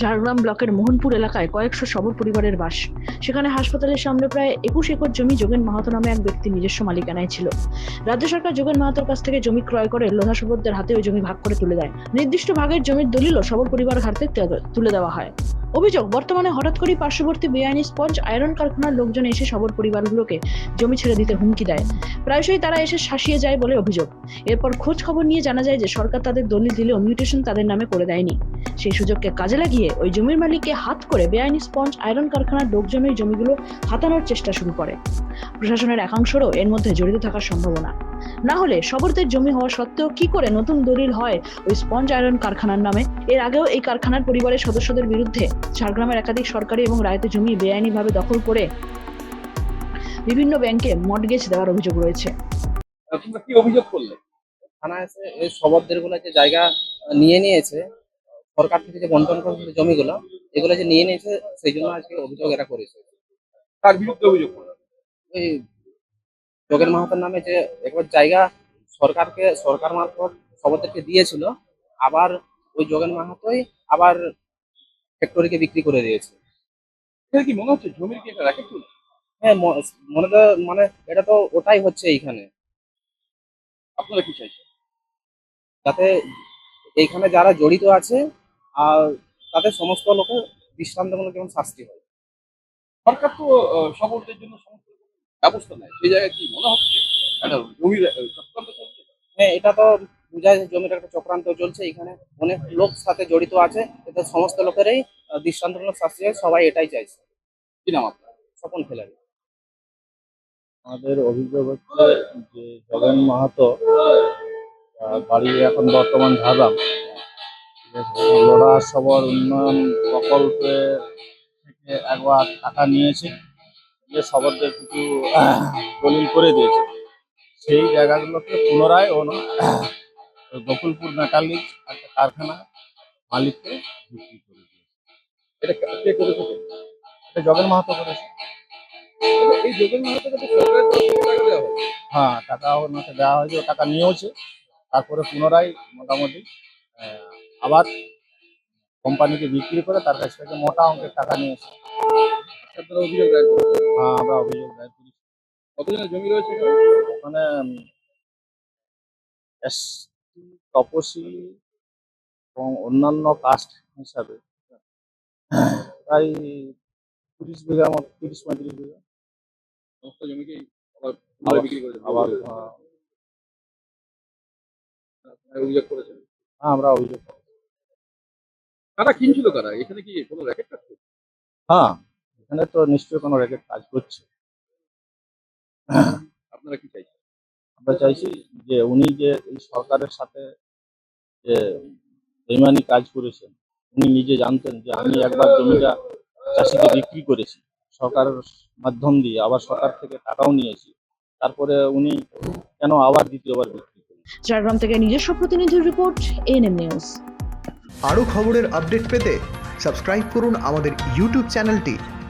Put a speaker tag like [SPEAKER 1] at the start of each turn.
[SPEAKER 1] ঝাড়গ্রাম ব্লকের মোহনপুর এলাকায় কয়েকশো সবর পরিবারের বাস। সেখানে হাসপাতালের সামনে প্রায় একুশ একর জমি যোগেন মাহাতো নামে এক ব্যক্তি নিজস্ব মালিকানায় ছিল। রাজ্য সরকার যোগেন মাহাতোর কাছ থেকে জমি ক্রয় করে লোধা সবরদের হাতে ওই জমি ভাগ করে তুলে দেয়। নির্দিষ্ট ভাগের জমির দলিলও সবর পরিবার হাতে তুলে দেওয়া হয়। অভিযোগ, বর্তমানে হঠাৎ করেই পার্শ্ববর্তী বেআইনি স্পঞ্জ আয়রন কারখানার লোকজন এসে সবর পরিবারগুলোকে জমি ছেড়ে দিতে হুমকি দেয়। প্রায়শই তারা এসে শাসিয়ে যায় বলে অভিযোগ। এরপর খোঁজ খবর নিয়ে জানা যায় যে সরকার তাদের দলিল দিলেও মিউটেশন তাদের নামে করে দেয়নি। সেই সুযোগকে কাজে লাগিয়ে ওই জমির মালিককে হাত করে বেআইনি স্পঞ্জ আয়রন কারখানার লোকজন ওই জমিগুলো হাতানোর চেষ্টা শুরু করে। প্রশাসনের একাংশেরও এর মধ্যে জড়িত থাকার সম্ভাবনা। না হলে সবরদের জমি হওয়া সত্ত্বেও কি করে নতুন দলিল হয় ওই স্পঞ্জ আয়রন কারখানার নামে? এর আগেও এই কারখানার পরিবারের সদস্যদের বিরুদ্ধে ঝাড়গ্রামের একাধিক সরকারি এবং রায়তে জমি বেআইনিভাবে দখল করে বিভিন্ন ব্যাংকে মর্টগেজ দেওয়ার অভিযোগ রয়েছে।
[SPEAKER 2] তোমরা কি অভিযোগ করলে?
[SPEAKER 3] থানা এসে এই শবরদেরগুলো যে জায়গা নিয়ে নিয়েছে সরকার থেকে যে বন্টন করেছিল জমিগুলো এগুলো যে নিয়ে নিয়েছে সেই জন্য আজকে অভিযোগ এরা করেছে।
[SPEAKER 2] কার বিরুদ্ধে অভিযোগ করলে?
[SPEAKER 3] ওই যোগেন মাহাতার নামে যে একবার জায়গা সরকারকে সরকার মারফত শবরদেরকে দিয়েছিল আবার ওই যোগেন মাহাতোই আবার ফ্যাক্টরিকে বিক্রি করে দিয়েছে।
[SPEAKER 2] কি মনে হচ্ছে জমির কি র্যাকেট
[SPEAKER 3] হ্যাঁ মনে তো মানে এটা তো ওটাই হচ্ছে এইখানে।
[SPEAKER 2] আপনারা কি চাইছেন?
[SPEAKER 3] যাতে এইখানে যারা জড়িত আছে আর তাদের সমস্ত লোকের দৃষ্টান্তমূলক যেমন শাস্তি হয়।
[SPEAKER 2] সরকার তো সকলদের জন্য সমস্ত ব্যবস্থা নেয়। সেই জায়গায় কি মনে হচ্ছে? একটা জমির চক্রান্ত চলছে?
[SPEAKER 3] হ্যাঁ এটা তো বোঝায় যে জমির একটা চক্রান্ত চলছে। এখানে অনেক লোক সাথে জড়িত আছে। এটা সমস্ত লোকেরই আহ, দৃষ্টান্তমূলক শাস্তি সবাই এটাই চাইছে।
[SPEAKER 2] কি নাম আপনার?
[SPEAKER 3] স্বপন খেলারি
[SPEAKER 4] আমাদের অভিযোগ হচ্ছে যে জগন মাহাতো আহ, বাড়ি এখন বর্তমান ঝাড়গ্রাম। লোড়া সবর উন্নয়ন প্রকল্পে থেকে একবার টাকা নিয়েছে। যে সবরদের কিছু দলিল করে দিয়েছে। সেই জায়গাগুলোকে পুনরায় ওন ওই বকুলপুর মেটালিক একটা কারখানা মালিককে বিক্রি করে দিয়েছে।
[SPEAKER 2] এটা কে করেছে
[SPEAKER 4] এটা? জগন মাহাতো করেছে।
[SPEAKER 2] এই যোগের মাহাতো তো সরকারের টাকা দেওয়া হয়
[SPEAKER 4] হ্যাঁ টাকা ওনাকে দেওয়া হয়েছে ও টাকা নিয়েওছে। তারপরে পুনরায় মোটামুটি আবার কোম্পানিকে বিক্রি করে তার কাছ থেকে মোটা অঙ্কের টাকা নিয়েছে।
[SPEAKER 2] আপনারা অভিযোগ দায়ের করেছেন
[SPEAKER 4] হ্যাঁ আমরা অভিযোগ দায়ের করি
[SPEAKER 2] কতজনের জমি রয়েছে
[SPEAKER 4] এবং অন্যান্য কাস্ট হিসাবে প্রায় তিরিশ বিঘা মতো তিরিশ পঁয়ত্রিশ বিঘা।
[SPEAKER 2] সমস্ত জমিকেই আবার বিক্রি করে
[SPEAKER 4] আবার
[SPEAKER 2] অভিযোগ করেছেন?
[SPEAKER 4] হ্যাঁ আমরা অভিযোগ করি।
[SPEAKER 2] কিনছিল কারা? এখানে কি কোনো র্যাকেট?
[SPEAKER 4] হ্যাঁ। এখানে তো নিশ্চয়ই কোনো রেকেট কাজ করছে।
[SPEAKER 2] আপনারা কি চাইছেন?
[SPEAKER 4] আমরা চাইছি যে উনি যে এই সরকারের সাথে যে বেমানি কাজ করেছেন উনি নিজে জানতেন যে আমি একবার জমিটা চাষিকে বিক্রি করেছি সরকারের মাধ্যম দিয়ে আবার সরকার থেকে টাকাও নিয়েছি তারপরে উনি কেন আবার দ্বিতীয়বার বিক্রি
[SPEAKER 1] ঝাড়গ্রাম থেকে নিজস্ব প্রতিনিধির রিপোর্ট এএনএম নিউজ
[SPEAKER 5] আরও খবরের আপডেট পেতে সাবস্ক্রাইব করুন আমাদের ইউটিউব চ্যানেলটি।